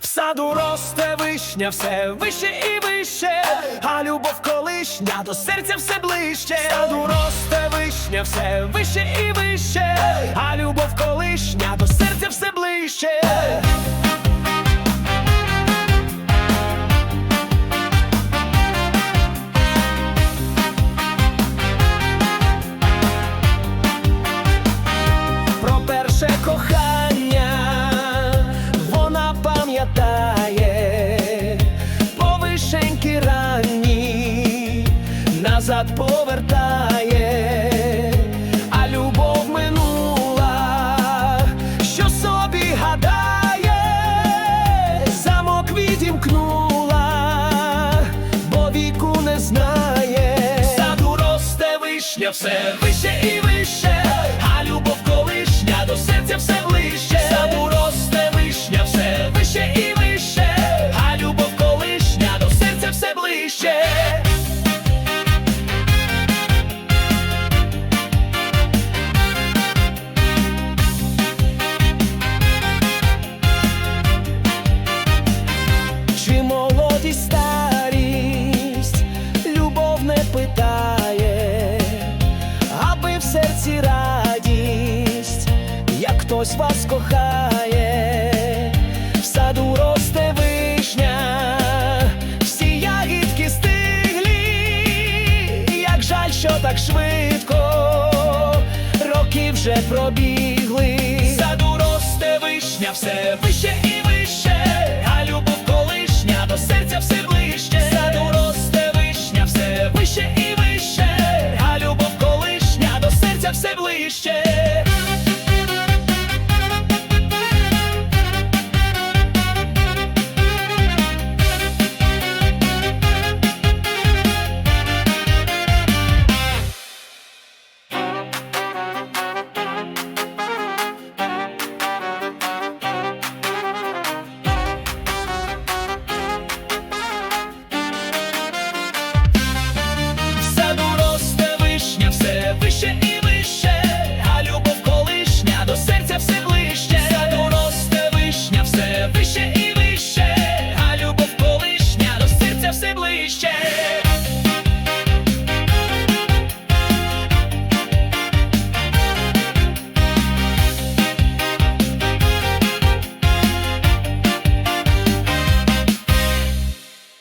В саду росте вишня, все вище і вище, а любов колишня до серця все ближче. В саду росте вишня, все вище і вище, назад повертає, а любов минула, що собі гадає, замок відімкнула, бо віку не знає. Саду росте вишня, все вище і вище, а любов колишня до серця все ближче. Хтось вас кохає, в саду росте вишня, всі ягідки стиглі, як жаль, що так швидко, роки вже пробігли. В саду росте вишня, все вище і вище.